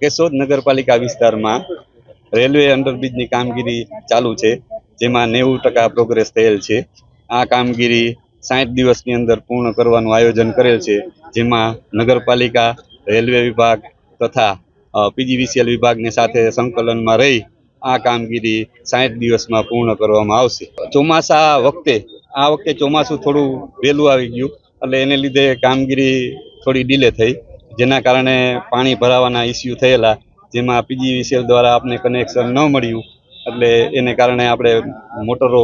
કેશોદ નગરપાલિકા વિસ્તારમાં રેલવે અંડરબ્રિજની કામગીરી ચાલુ છે, જેમાં નેવું ટકા પ્રોગ્રેસ થયેલ છે. આ કામગીરી સાઠ દિવસની અંદર પૂર્ણ કરવાનું આયોજન કરેલ છે, જેમાં નગરપાલિકા, રેલવે વિભાગ તથા પીજીવીસીએલ વિભાગની સાથે સંકલનમાં રહી આ કામગીરી સાઠ દિવસમાં પૂર્ણ કરવામાં આવશે. ચોમાસા વખતે, આ વખતે ચોમાસું થોડું વહેલું આવી ગયું, એટલે એને લીધે કામગીરી થોડી ડીલે થઈ. જેના કારણે પાણી ભરાવાના ઇસ્યુ થયેલા, જેમાં પીજીવીસીએલ દ્વારા આપને કનેક્શન ન મળ્યું, એટલે એને કારણે આપણે મોટરો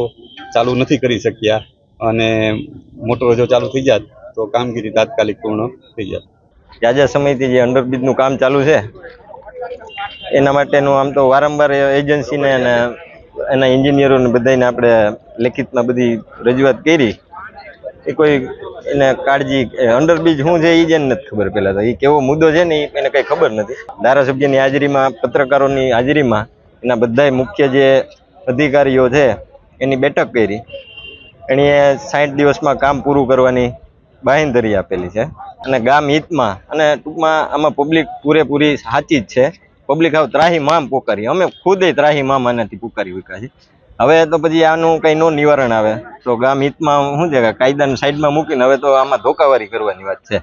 ચાલુ નથી કરી શક્યા. અને મોટરો જો ચાલુ થઈ જાત, તો કામગીરી તાત્કાલિક પૂર્ણ થઈ જાત. ઝાઝા સમયથી જે અંડરબ્રિજનું કામ ચાલુ છે, એના માટેનું આમ તો વારંવાર એજન્સીને અને એના એન્જિનિયરોને બધાને આપણે લેખિતમાં બધી રજૂઆત કરી. એ કોઈ એને કાળજી અંડરબ્રિજ શું છે એ જ નથી ખબર પહેલાં તો. એ કેવો મુદ્દો છે ને એને કંઈ ખબર નથી. ધારાસભ્યની હાજરીમાં, પત્રકારોની હાજરીમાં એના બધા મુખ્ય જે અધિકારીઓ છે એની બેઠક કરી. એણીએ સાઠ દિવસમાં કામ પૂરું કરવાની બાંહેધરી આપેલી છે. અને ગામ હિતમાં અને ટૂંકમાં આમાં પબ્લિક પૂરેપૂરી સાચી જ છે. પબ્લિક હવે ત્રાહી મામ પોકારી. અમે ખુદે ત્રાહી માં આનાથી પુકારી વિકા હવે તો પછી આનું કંઈ નો નિવારણ આવે. તો ગામ હિતમાં શું છે કાયદાને સાઈડમાં મૂકીને હવે તો આમાં ધોકાવારી કરવાની વાત છે.